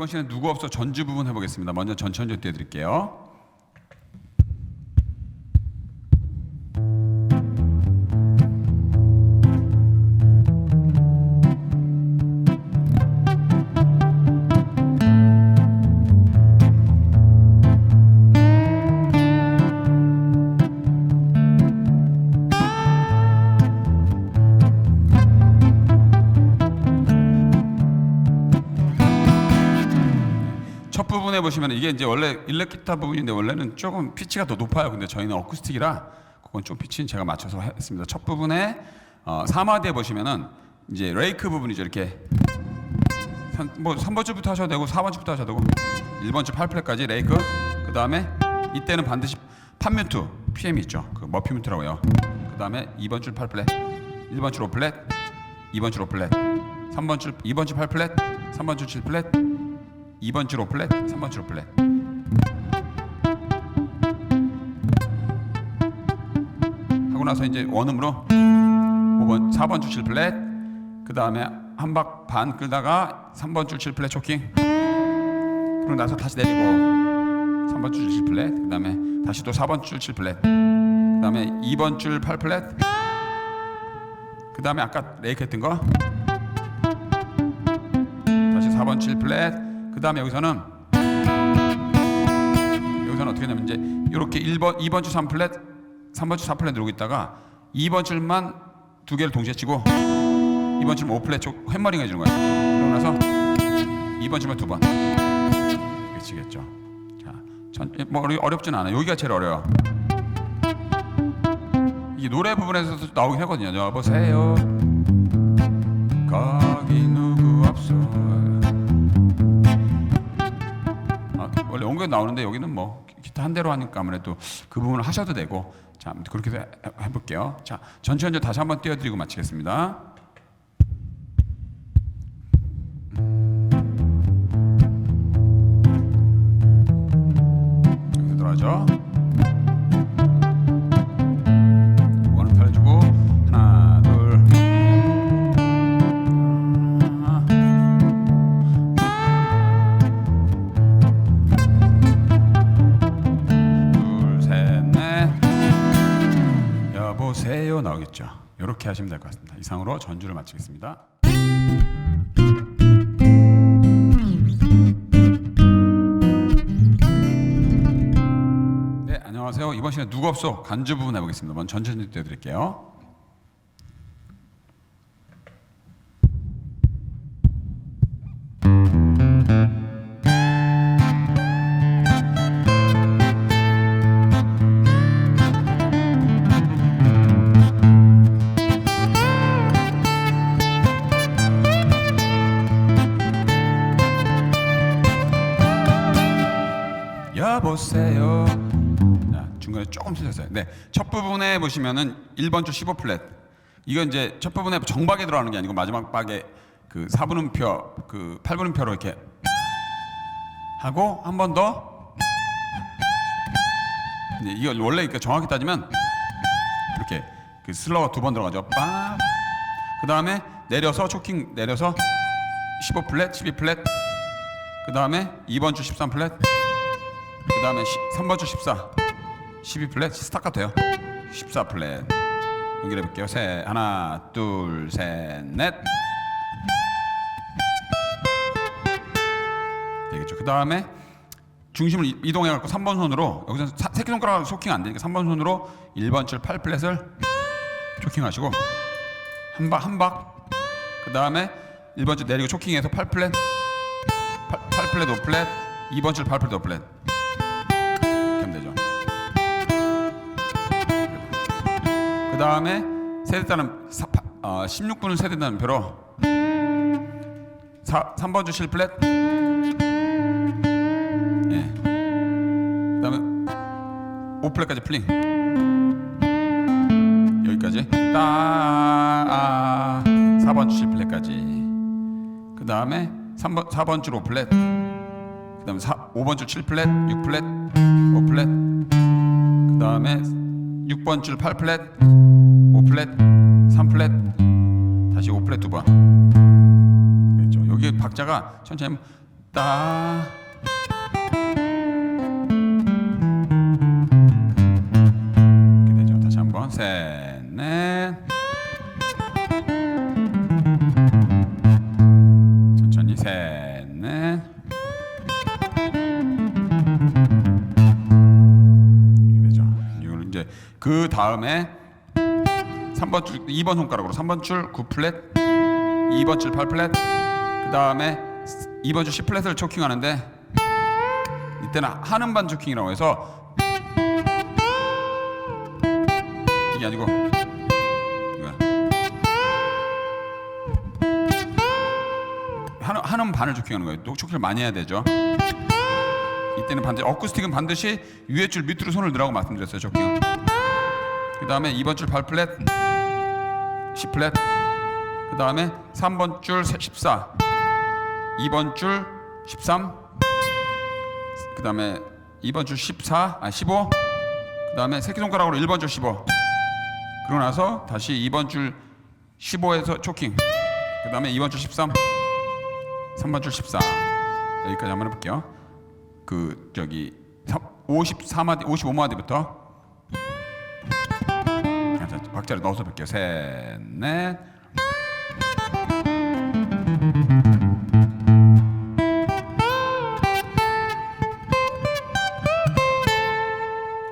이번 시간에 누구 없어 전주 부분 해보겠습니다. 먼저 전천주 띄워드릴게요. 첫 부분에 보시면 이게 이제 원래 일렉 기타 부분인데 원래는 조금 피치가 더 높아요. 근데 저희는 어쿠스틱이라 그건 좀 피치는 제가 맞춰서 했습니다. 첫 부분에 어, 3화대에 보시면은 이제 레이크 부분이죠. 이렇게 산- 뭐 3번 줄부터 하셔도 되고 4번 줄부터 하셔도 되고 1번 줄 8플랫까지 레이크 그 다음에 이때는 반드시 판뮤트 PM이 있죠. 그 머피 뮤트라고 해요. 그 다음에 2번 줄 8플랫 1번 줄 5플랫 2번 줄 5플랫 3번 줄 2번 줄 8플랫 3번 줄 7플랫 2번 줄 5플랫 3번 줄 5플랫 하고 나서 이제 원음으로 5번 4번 줄 7플랫 그 다음에 한 박 반 끌다가 3번 줄 7플랫 초킹. 그러고 나서 다시 내리고 3번 줄 7플랫 그 다음에 다시 또 4번 줄 7플랫 그 다음에 2번 줄 8플랫 그 다음에 아까 레이크 했던 거. 다시 4번 7플랫 그 다음에 여기서는 여기서는 어떻게 하냐면 이제 이렇게 1번 2번 줄 3플랫 3번 줄 4플랫 누르고 있다가 2번 줄만 두 개를 동시에 치고 2번 줄 5플랫 쪽 햄머링 해주는 거예요. 그러고 나서 2번 줄만 두 번. 이렇게 치겠죠. 자, 전, 뭐 어려, 어렵진 않아요. 여기가 제일 어려워요. 이게 노래 부분에서도 나오긴 하거든요. 여보세요. 거기 누구 없어 원곡에 나오는데 여기는 뭐 기타 한 대로 하니까 아무래도 그 부분을 하셔도 되고. 자 그렇게 해- 해볼게요. 자 전체 연주 다시 한번 띄워드리고 마치겠습니다. 들어가죠 하시면 될 것 같습니다. 이상으로 전주를 마치겠습니다. 네, 안녕하세요. 이번 시간에 누구 없어 간주 부분 해보겠습니다. 먼저 전체 띄워드릴게요. 보시면은 1번 줄 15플랫. 이건 이제 첫 부분에 정박에 들어가는 게 아니고 마지막 박에 그 4분음표, 그 8분음표로 이렇게 하고 한 번 더. 이제 이거 원래 그러니까 정확히 따지면 이렇게 그 슬러가 두 번 들어가죠. 빠. 그 다음에 내려서 초킹 내려서 15 플랫, 12 플랫. 그 다음에 2번 줄 13 플랫. 그 다음에 3번 줄 14, 12 플랫 스타카토요. 14플랫 연결해 볼게요. 셋, 하나, 둘, 셋, 넷. 되겠죠. 그 다음에 중심을 이- 이동해 갖고 3번 손으로 여기서 사- 새끼 손가락 쇼킹 안 되니까 3번 손으로 1번 줄 8플랫을 쇼킹하시고 한박 한 박. 그 다음에 1번 줄 내리고 쇼킹해서 8플랫 8, 8플랫 5플랫 2번 줄 8플랫 5플랫 다음에 세대단은 사, 파- 어, 16분을 세대단은 표로 4, 3번 줄 7플랫. 예. 그 다음에 5플랫까지 플링. 여기까지. 따 아, 4번 줄 7플랫까지. 그 다음에 3번 4번 줄 5플랫. 그 다음에 5번 줄 7플랫 6플랫 5플랫. 그 다음에 6번 줄 8플랫 5플랫 3플랫 다시 5플랫 두 번 그렇죠 여기 박자가 천천히 따 이렇게 되죠. 다시 한번 셋, 넷. 천천히 셋, 넷. 그 다음에 3번 줄 2번 손가락으로 3번 줄 9플랫 2번 줄 8플랫 그 다음에 2번 줄 10플랫을 초킹하는데 이때는 하는 반 초킹이라고 해서 이게 아니고. 하는, 하는 반을 초킹하는 거예요. 또 초킹을 많이 해야 되죠. 이때는 반드시 어쿠스틱은 반드시 위에 줄 밑으로 손을 넣으라고 말씀드렸어요 초킹 그 다음에 2번 줄 8플랫 10플랫 그 다음에 3번 줄 14 2번 줄 13 그 다음에 2번 줄 14, 아 15. 그 다음에 새끼손가락으로 1번 줄 15. 그러고 나서 다시 2번 줄 15에서 초킹. 그 다음에 2번 줄 13, 3번 줄 14. 여기까지 한번 해볼게요. 그 저기 54마디, 55마디부터. 자, 박자를 넣어서 볼게요. 셋, 넷.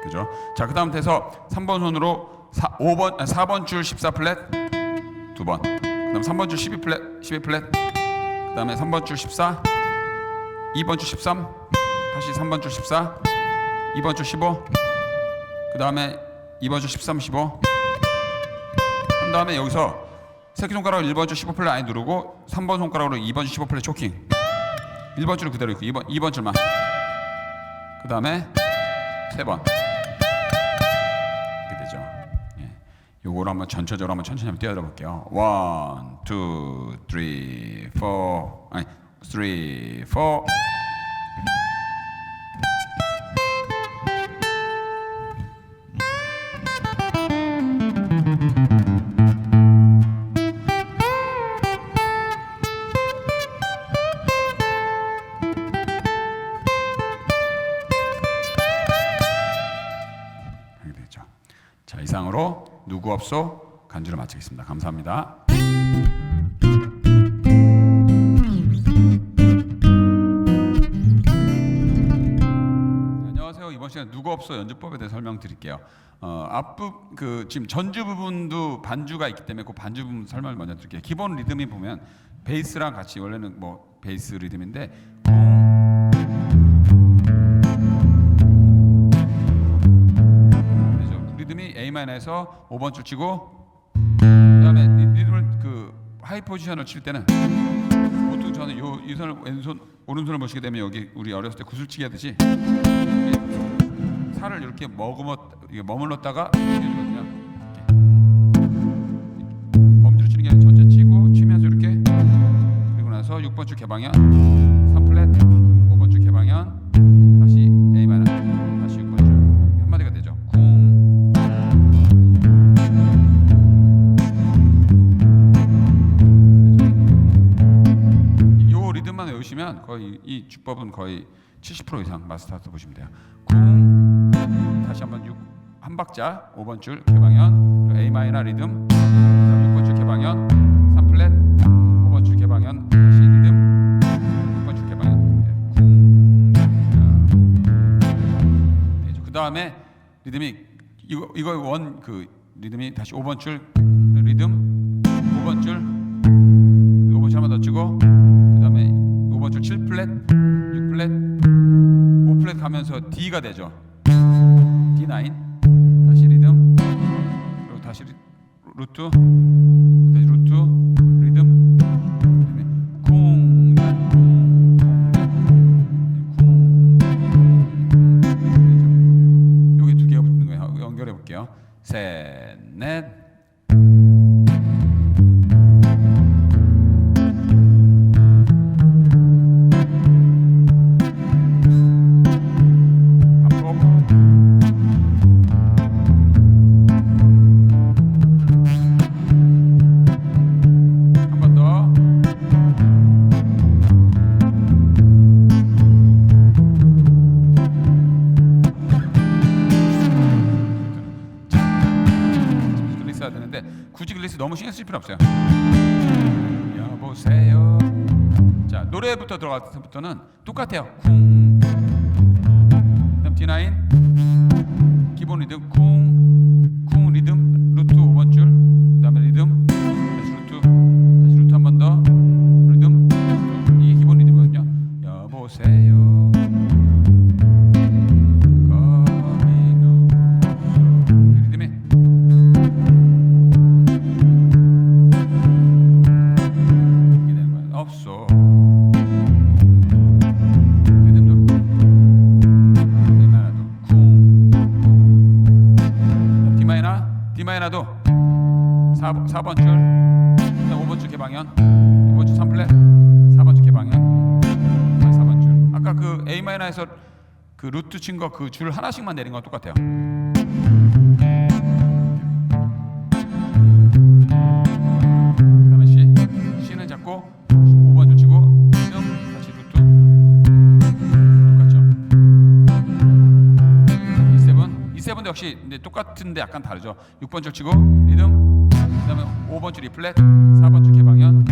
그죠? 자, 그 다음 돼서 3번 손으로 4, 5번 아, 4번 줄 14플랫 두 번. 그 다음 3번 줄 12플랫 12플랫. 그 다음에 3번 줄 14. 2번 줄 13. 다시 3번 줄 14. 2번 줄 15. 그 다음에 2번 줄 13, 15. 한 다음에 여기서 새끼손가락을 1번 줄 15플레 아예 누르고 3번 손가락으로 2번 줄 15플레 초킹. 1번 줄 그대로 있고 2번, 2번 줄만. 그 다음에 3번. 이렇게 되죠. 예. 요거를 한번 전체적으로 한번 천천히 한번 뛰어들어 볼게요. 1, 2, 3, 4 아니 3, 4 이상으로 누구 없소 간주를 마치겠습니다. 감사합니다. 안녕하세요. 이번 시간 누구 없어 연주법에 대해 설명드릴게요. 어, 앞부 그 지금 전주 부분도 반주가 있기 때문에 그 반주 부분 설명을 먼저 드릴게요. 기본 리듬이 보면 베이스랑 같이 원래는 뭐 베이스 리듬인데 마이너에서 5번 줄 치고 그다음에 리- 리듬을 그 하이 포지션을 칠 때는 보통 저는 요 이 손을 왼손 오른손을 보시게 되면 여기 우리 어렸을 때 구슬치기 하듯이 살을 이렇게 머금어 이게 머물렀다가. 엄지로 치는 게 전체 치고 치면서 이렇게 그리고 나서 6번 줄 개방현 주법은 거의 70% 이상 마스터하다 보시면 돼요. 쿵 다시 한번 6, 한 박자 5번 줄 개방현 A 마이너 리듬 그다음 6번 줄 개방현 3 플랫 5번 줄 개방현 다시 리듬 6번 줄 개방현 네, 쿵 되죠. 그 다음에 리듬이 이거 이거 원 그 리듬이 다시 5번 줄 리듬 5번 줄 5번 줄 D가 되죠 D9 다시 리듬 그리고 다시 리, 루트 다시 루트 리듬 쿵, 쿵, 되죠. 여기 두 개가 붙는 거예요 연결해 볼게요 셋 넷 너무 신경 쓸 필요 없어요. 여보세요. 자 노래부터 들어갈 때부터는 똑같아요. 쿵. 그다음 D9 기본 리듬 쿵, 쿵 리듬 친거그 줄 하나씩만 내린 건 똑같아요. 그다음에 C, C는 잡고 5번 줄 치고 리듬 다시 루트 똑같죠. E7, E7도 역시 이제 똑같은데 약간 다르죠. 6번 줄 치고 리듬, 그다음에 5번 줄 E 플랫, 4번 줄 개방현,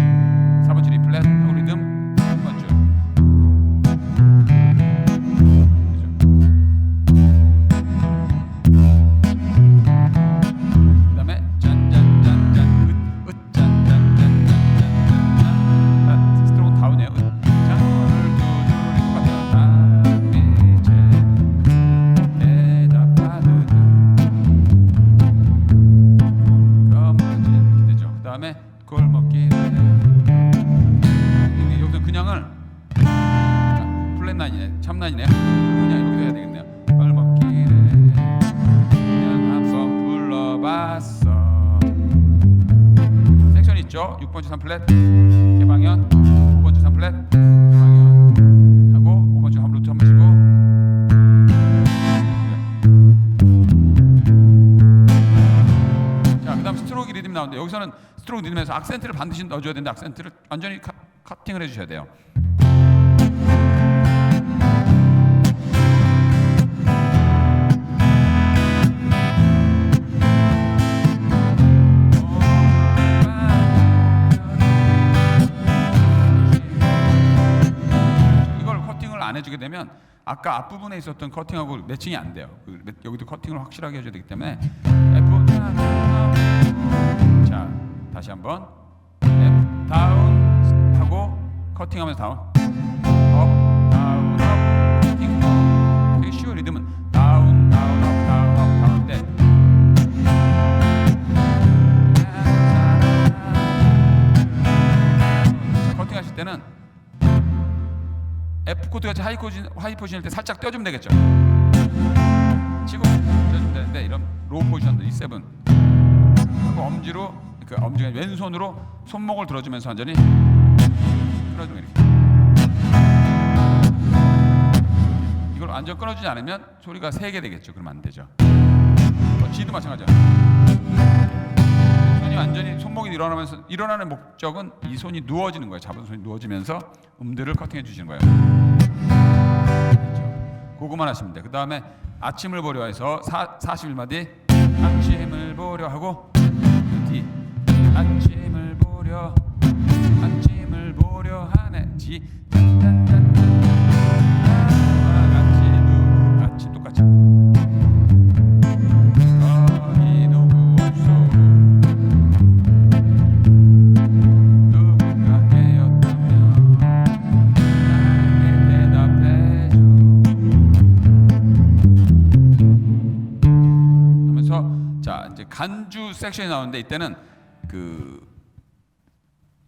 섹션 있죠. 6번 주 3플랫. 개방현. 5번 주 3플랫. 개방현. 하고 5번 주 함루트 한번 치고. 자, 그다음 스트로크 리듬 나오는데 여기서는 스트로크 리듬에서 악센트를 반드시 넣어줘야 되는데 악센트를 완전히 카, 커팅을 해주셔야 돼요. 안 해주게 되면 아까 앞부분에 있었던 커팅하고 매칭이 안 돼요. 그 매- 여기도 커팅을 확실하게 해줘야 되기 때문에. F 자 다시 한번. F 다운 하고 커팅하면서 다운. 업 다운 업 커팅. 업 되게 쉬워 리듬은 코드 같이 하이 코드 하이 포지션일 때 살짝 떼어주면 되겠죠. 치고 떼어주면 되는데 이런 로우 포지션도 E7 하고 엄지로 그 엄지가 왼손으로 손목을 들어주면서 완전히 끌어주면 이렇게 이걸 완전 끊어주지 않으면 소리가 세게 되겠죠. 그러면 안 되죠. 어, G도 마찬가지야. 완전히 손목이 일어나면서 일어나는 목적은 이 손이 누워지는 거예요. 잡은 손이 누워지면서 음들을 커팅해 주시는 거예요. 그렇죠. 그거만 하시면 돼. 그 다음에 아침을 보려 해서 사, 41마디 아침을 보려 하고 D 아침을 보려 아침을 보려 하네 D 딴딴딴 간주 섹션이 나오는데 이때는 그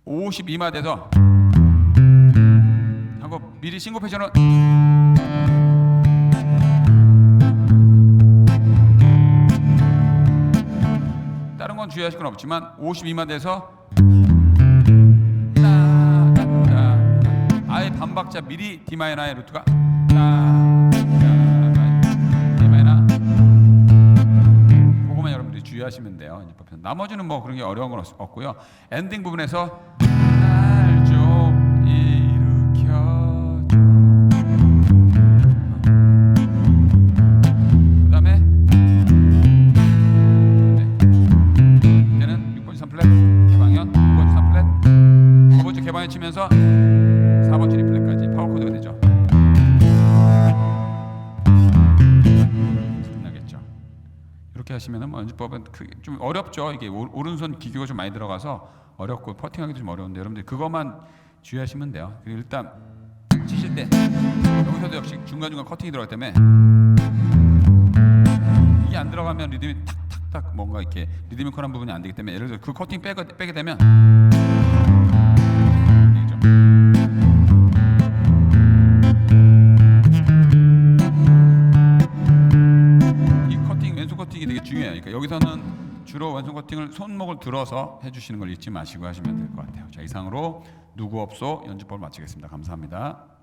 52마 돼서 하고 미리 싱고페이션은 다른 건 주의하실 건 없지만 52마 돼서 따, 따, 따. 아예 반박자 미리 D 마이너의 루트가 주의하시면 돼요. 나머지는 뭐 그런 게 어려운 건 없고요. 엔딩 부분에서 날 좀 일으켜 그다음에 얘는 6번지 3플랫 개방현 6번지 3플랫 9번지 개방현 치면서 하시면은 뭐 연주법은 그게 좀 어렵죠. 이게 오- 오른손 기교가 좀 많이 들어가서 어렵고 퍼팅하기도 좀 어려운데 여러분들 그것만 주의하시면 돼요. 그리고 일단 치실 때 여기서도 역시 중간 중간 커팅이 들어가기 때문에 이게 안 들어가면 리듬이 탁탁탁 뭔가 이렇게 리드미컬한 부분이 안 되기 때문에 예를 들어 그 커팅 빼게, 빼게 되면 왼손 커팅을 손목을 들어서 해주시는 걸 잊지 마시고 하시면 될 것 같아요. 자 이상으로 누구 없소 연주법을 마치겠습니다. 감사합니다.